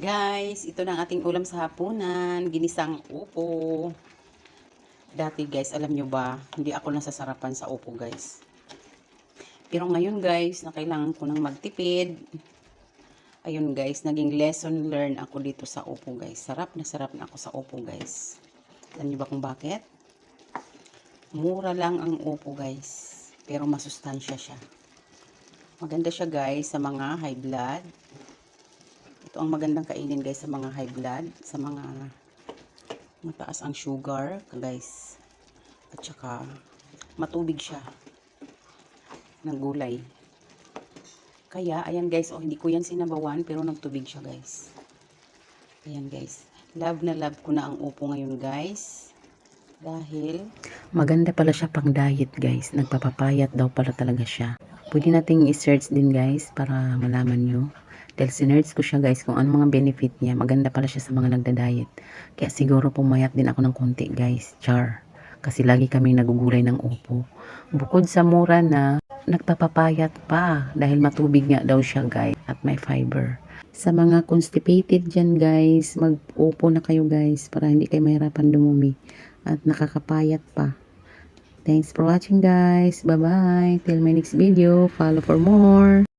Guys, ito na ang ating ulam sa hapunan. Ginisang upo. Dati guys, alam nyo ba, hindi ako nasasarapan sa upo guys. Pero ngayon guys, na kailangan ko nang magtipid. Ayun guys, naging lesson learn ako dito sa upo guys. Sarap na sarap na ako sa upo guys. Alam nyo ba kung bakit? Mura lang ang upo guys. Pero masustansya siya. Maganda siya guys sa mga high blood. Ito ang magandang kainin guys sa mga high blood, sa mga mataas ang sugar, guys. At saka matubig siya ng gulay. Kaya, ayan guys, oh, hindi ko yan sinabawan, pero nagtubig siya guys. Ayan guys. Love na love ko na ang upo ngayon guys. Dahil, maganda pala siya pang diet guys. Nagpapapayat daw pala talaga siya. Pwede nating i-search din guys para malaman nyo. Dahil sinerch ko siya guys kung ano mga benefit niya. Maganda pala siya sa mga nagda-diet. Kaya siguro pumayat din ako ng konti guys. Char. Kasi lagi kami nagugulay ng upo. Bukod sa mura na, nagpapapayat pa. Dahil matubig nga daw siya guys. At may fiber. Sa mga constipated dyan guys, mag-upo na kayo guys para hindi kayo mahirapan dumumi. At nakakapayat pa. Thanks for watching guys. Bye-bye. Till my next video. Follow for more.